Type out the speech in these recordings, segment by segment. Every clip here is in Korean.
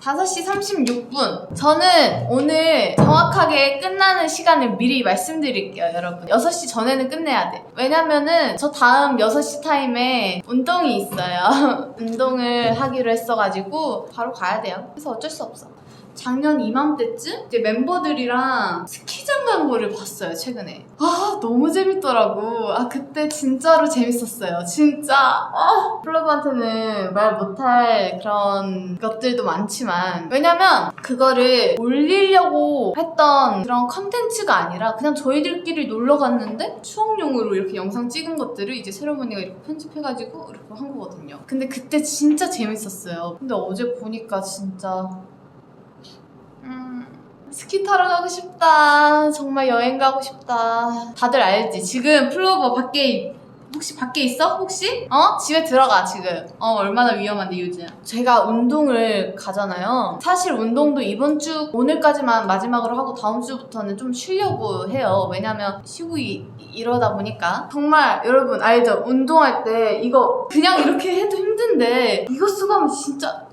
5시 36분. 저는 오늘 정확하게 끝나는 시간을 미리 말씀드릴게요, 여러분. 6시 전에는 끝내야 돼. 왜냐면은 저 다음 6시 타임에 운동이 있어요. 운동을 하기로 했어가지고 바로 가야 돼요. 그래서 어쩔 수 없어. 작년 이맘때쯤 이제 멤버들이랑 스키장 간 거를 봤어요 최근에. 아 너무 재밌더라고. 아 그때 진짜로 재밌었어요. 진짜. 아! 플러브한테는 말 못할 그런 것들도 많지만. 왜냐면 그거를 올리려고 했던 그런 컨텐츠가 아니라 그냥 저희들끼리 놀러 갔는데 추억용으로 이렇게 영상 찍은 것들을 이제 세레머니가 이렇게 편집해가지고 이렇게 한 거거든요. 근데 그때 진짜 재밌었어요. 근데 어제 보니까 진짜 음, 스키 타러 가고 싶다. 정말 여행 가고 싶다. 다들 알지? 지금 플로버 밖에 혹시 밖에 있어? 혹시? 어? 집에 들어가 지금. 어 얼마나 위험한데 요즘. 제가 운동을 가잖아요. 사실 운동도 이번 주 오늘까지만 마지막으로 하고 다음 주부터는 좀 쉬려고 해요. 왜냐면 쉬고 이, 이러다 보니까 정말 여러분 알죠? 운동할 때 이거 그냥 이렇게 해도 힘든데 이거 쓰고 하면 진짜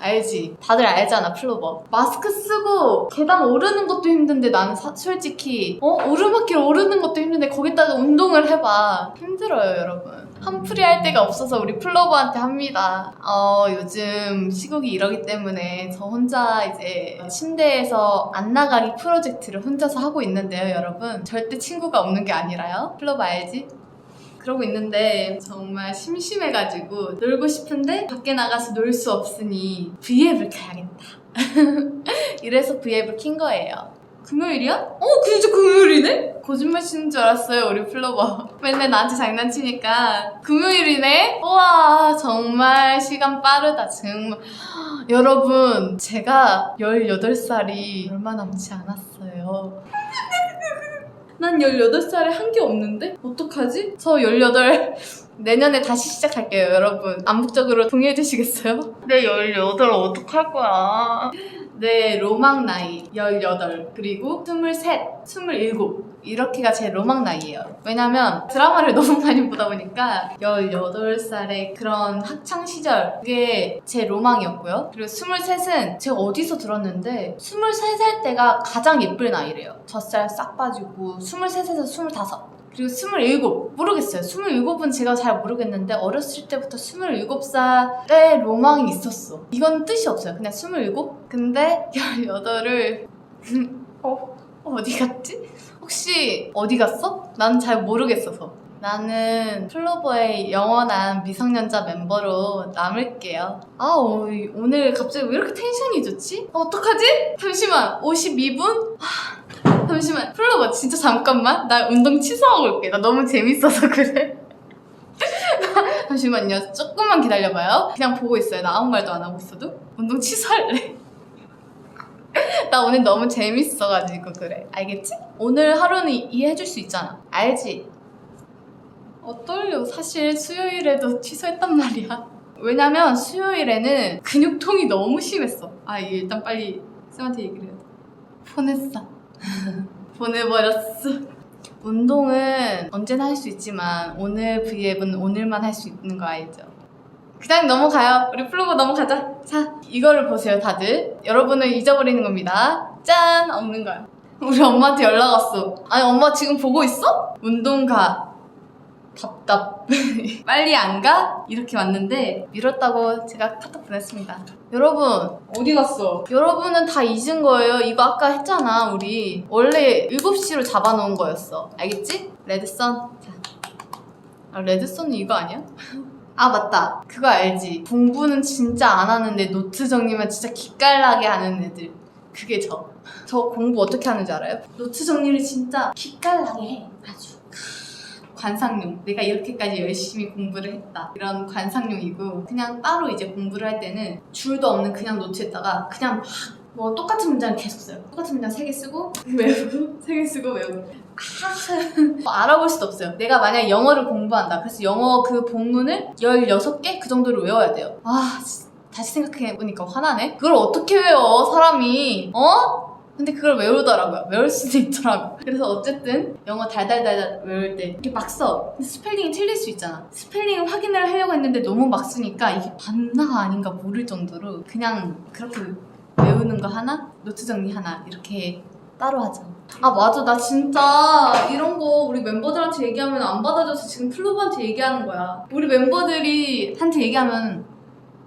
알지. 다들 알잖아, 플로버. 마스크 쓰고 계단 오르는 것도 힘든데 나는 사- 솔직히 어? 오르막길 오르는 것도 힘든데 거기다가 운동을 해봐. 힘들어요, 여러분. 한풀이 할 데가 없어서 우리 플로버한테 합니다. 어, 요즘 시국이 이러기 때문에 저 혼자 이제 침대에서 안 나가기 프로젝트를 혼자서 하고 있는데요, 여러분. 절대 친구가 없는 게 아니라요. 플로버 알지? 그러고 있는데 정말 심심해가지고 놀고 싶은데 밖에 나가서 놀 수 없으니 V앱을 켜야겠다. 이래서 V앱을 킨 거예요. 금요일이야? 어, 진짜 금요일이네? 거짓말 치는 줄 알았어요, 우리 플로버. 맨날 나한테 장난치니까. 금요일이네? 우와, 정말 시간 빠르다, 정말. 여러분, 제가 18살이 얼마 남지 않았어요. 난 18살에 한 게 없는데? 어떡하지? 저 18, 내년에 다시 시작할게요, 여러분. 암묵적으로 동의해 주시겠어요? 내 18, 어떡할 거야. 내 로망 나이 18, 그리고 23, 27. 이렇게가 제 로망 나이예요. 왜냐면 드라마를 너무 많이 보다 보니까 18살의 그런 학창 시절 그게 제 로망이었고요. 그리고 23은 제가 어디서 들었는데 23살 때가 가장 예쁠 나이래요. 젖살 싹 빠지고 23에서 25. 그리고 27 모르겠어요. 27은 제가 잘 모르겠는데 어렸을 때부터 27살의 로망이 있었어. 이건 뜻이 없어요. 그냥 27? 근데 18을 어 어디 갔지? 혹시 어디 갔어? 난 잘 모르겠어서. 나는 플로버의 영원한 미성년자 멤버로 남을게요. 아, 어, 오늘 갑자기 왜 이렇게 텐션이 좋지? 어, 어떡하지? 잠시만, 52분? 하, 잠시만, 플로버 진짜 잠깐만. 나 운동 취소하고 올게. 나 너무 재밌어서 그래. 잠시만요. 조금만 기다려봐요. 그냥 보고 있어요. 나 아무 말도 안 하고 있어도. 운동 취소할래. 나 오늘 너무 재밌어가지고 그래. 알겠지? 오늘 하루는 이- 이해해줄 수 있잖아. 알지? 어, 떨려. 사실 수요일에도 취소했단 말이야. 왜냐면 수요일에는 근육통이 너무 심했어. 아, 이게 일단 빨리 쌤한테 얘기를 해야 돼. 보냈어. 보내버렸어. 운동은 언제나 할 수 있지만 오늘 V앱은 오늘만 할 수 있는 거 알죠? 그냥 넘어가요. 우리 플로버 넘어가자. 자, 이거를 보세요, 다들. 여러분을 잊어버리는 겁니다. 짠! 없는 거야. 우리 엄마한테 연락 왔어. 아니, 엄마 지금 보고 있어? 운동 가. 답답. 빨리 안 가? 이렇게 왔는데, 미뤘다고 제가 카톡 보냈습니다. 여러분, 어디 갔어? 여러분은 다 잊은 거예요. 이거 아까 했잖아, 우리. 원래 7시로 잡아놓은 거였어. 알겠지? 레드선. 자. 아, 레드선이 이거 아니야? 아 맞다 그거 알지 공부는 진짜 안 하는데 노트 정리만 진짜 기깔나게 하는 애들 그게 저저 공부 어떻게 하는지 알아요? 노트 정리를 진짜 기깔나게 해 아주 관상용 내가 이렇게까지 열심히 공부를 했다 이런 관상용이고 그냥 따로 이제 공부를 할 때는 줄도 없는 그냥 노트에다가 그냥 막 뭐 똑같은 문장을 계속 써요 똑같은 문장 3개 쓰고 외우고 3개 쓰고 외우고 아, 알아볼 수도 없어요. 내가 만약 영어를 공부한다. 그래서 영어 그 본문을 16개 그 정도를 외워야 돼요. 아, 진- 다시 생각해보니까 화나네. 그걸 어떻게 외워, 사람이? 어? 근데 그걸 외우더라고요. 외울 수도 있더라고. 그래서 어쨌든 영어 달달달달 외울 때 이렇게 막 써. 스펠링이 틀릴 수 있잖아. 스펠링 확인을 하려고 했는데 너무 막 쓰니까 이게 맞나가 아닌가 모를 정도로 그냥 그렇게 외우는 거 하나, 노트 정리 하나 이렇게 따로 하죠. 아 맞아 나 진짜 이런 거 우리 멤버들한테 얘기하면 안 받아줘서 지금 플로버한테 얘기하는 거야. 우리 멤버들이 한테 얘기하면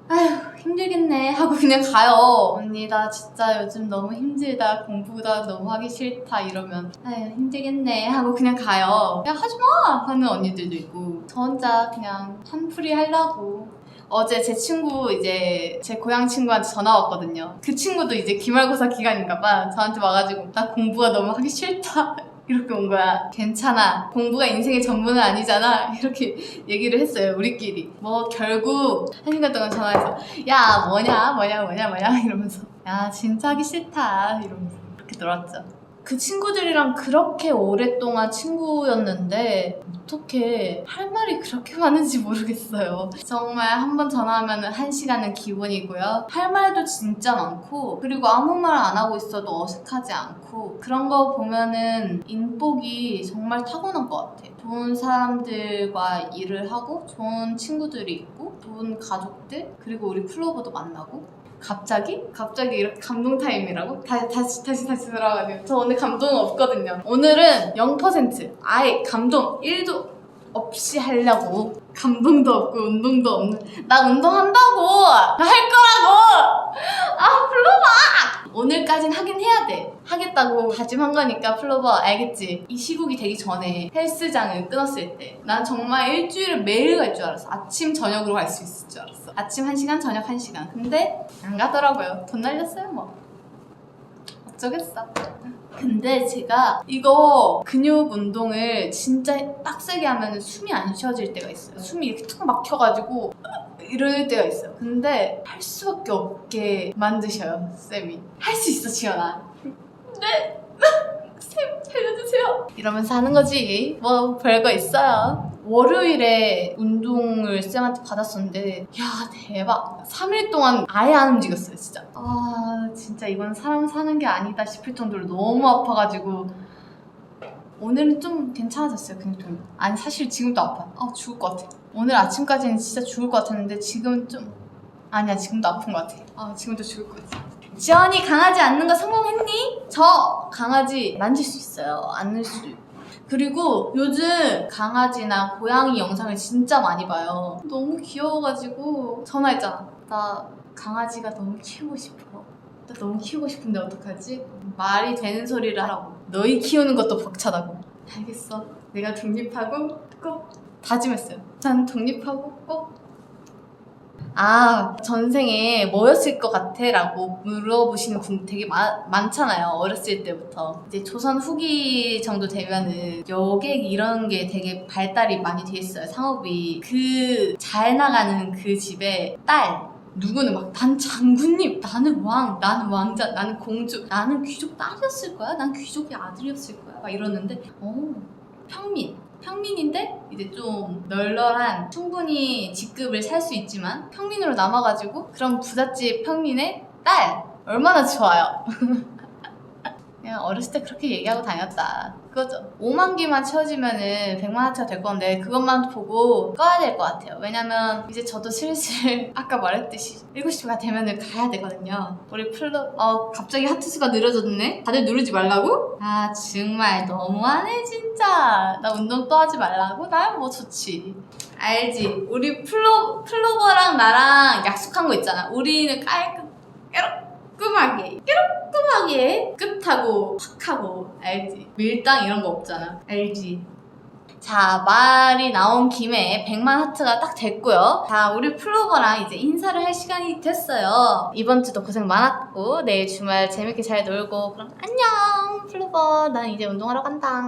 아휴 힘들겠네 하고 그냥 가요. 언니 나 진짜 요즘 너무 힘들다 공부가 너무 하기 싫다 이러면 아휴 힘들겠네 하고 그냥 가요. 야 하지마 하는 언니들도 있고 저 혼자 그냥 한풀이 하려고 어제 제 친구 이제 제 고향 친구한테 전화 왔거든요. 그 친구도 이제 기말고사 기간인가 봐 저한테 와가지고 나 공부가 너무 하기 싫다. 이렇게 온 거야. 괜찮아. 공부가 인생의 전부는 아니잖아. 이렇게 얘기를 했어요. 우리끼리. 뭐 결국 한 시간 동안 전화해서 야 뭐냐 뭐냐 뭐냐 뭐냐 이러면서 야 진짜 하기 싫다 이러면서 그렇게 놀았죠. 그 친구들이랑 그렇게 오랫동안 친구였는데 어떻게 할 말이 그렇게 많은지 모르겠어요. 정말 한 번 전화하면 한 시간은 기본이고요. 할 말도 진짜 많고 그리고 아무 말 안 하고 있어도 어색하지 않고 그런 거 보면은 인복이 정말 타고난 것 같아. 좋은 사람들과 일을 하고 좋은 친구들이 있고 좋은 가족들 그리고 우리 플로버도 만나고 갑자기? 갑자기 이렇게 감동 타임이라고? 다시, 다시, 다시, 다시 들어가네요. 저 오늘 감동 없거든요. 오늘은 0% 아예 감동 1도 없이 하려고. 감동도 없고, 운동도 없는. 나 운동한다고! 나할 거라고! 아, 플로버! 오늘까진 하긴 해야 돼. 하겠다고 다짐한 거니까 플로버 알겠지? 이 시국이 되기 전에 헬스장을 끊었을 때 난 정말 일주일을 매일 갈 줄 알았어. 아침, 저녁으로 갈 수 있을 줄 알았어. 아침 1시간, 저녁 1시간. 근데 안 가더라고요. 돈 날렸어요, 뭐. 어쩌겠어. 근데 제가 이거 근육 운동을 진짜 빡세게 하면 숨이 안 쉬어질 때가 있어요. 숨이 이렇게 툭 막혀가지고 이럴 때가 있어요. 근데 할 수밖에 없게 만드셔요, 쌤이. 할 수 있어, 지연아. 네. 쌤, 살려주세요. 이러면서 하는 거지. 뭐, 별거 있어요. 월요일에 운동을 쌤한테 받았었는데, 야, 대박. 3일 동안 아예 안 움직였어요, 진짜. 아, 진짜 이건 사람 사는 게 아니다 싶을 정도로 너무 아파가지고. 오늘은 좀 괜찮아졌어요, 근육통이. 아니, 사실 지금도 아파. 아, 죽을 것 같아. 오늘 아침까지는 진짜 죽을 것 같았는데, 지금은 좀. 아니야, 지금도 아픈 것 같아. 아, 지금도 죽을 것 같아. 지연이 강아지 앉는 거 성공했니? 저 강아지 만질 수 있어요. 앉을 수 있고. 그리고 요즘 강아지나 고양이 영상을 진짜 많이 봐요. 너무 귀여워가지고 전화했잖아. 나 강아지가 너무 키우고 싶어. 나 너무 키우고 싶은데 어떡하지? 말이 되는 소리를 하라고. 너희 키우는 것도 벅차다고. 알겠어. 내가 독립하고 꼭 다짐했어요. 난 독립하고 꼭 아, 전생에 뭐였을 것 같아? 라고 물어보시는 분 되게 많, 많잖아요. 어렸을 때부터. 이제 조선 후기 정도 되면은 여객 이런 게 되게 발달이 많이 돼 있어요. 상업이. 그 잘 나가는 그 집에 딸. 누구는 막, 난 장군님, 나는 왕, 나는 왕자, 나는 공주, 나는 귀족 딸이었을 거야? 난 귀족의 아들이었을 거야? 막 이러는데, 어, 평민. 평민인데 이제 좀 널널한 충분히 직급을 살 수 있지만 평민으로 남아가지고 그런 부잣집 평민의 딸 얼마나 좋아요. 그냥 어렸을 때 그렇게 얘기하고 다녔다. 그거죠. 5만 개만 채워지면은 100만 하트가 될 건데 그것만 보고 꺼야 될 것 같아요. 왜냐면 이제 저도 슬슬 아까 말했듯이 7시가 되면은 가야 되거든요. 우리 플로 어 갑자기 하트 수가 느려졌네. 다들 누르지 말라고? 아 정말 너무하네 진짜. 나 운동 또 하지 말라고? 나뭐 좋지. 알지? 우리 플로 플로버랑 나랑 약속한 거 있잖아. 우리는 깔끔 깔끔하게 깔끔하게 끝하고 팍 하고 알지? 밀당 이런 거 없잖아. 알지? 자, 말이 나온 김에 100만 하트가 딱 됐고요. 자, 우리 플로버랑 이제 인사를 할 시간이 됐어요. 이번 주도 고생 많았고, 내일 주말 재밌게 잘 놀고, 그럼 안녕, 플로버. 난 이제 운동하러 간다.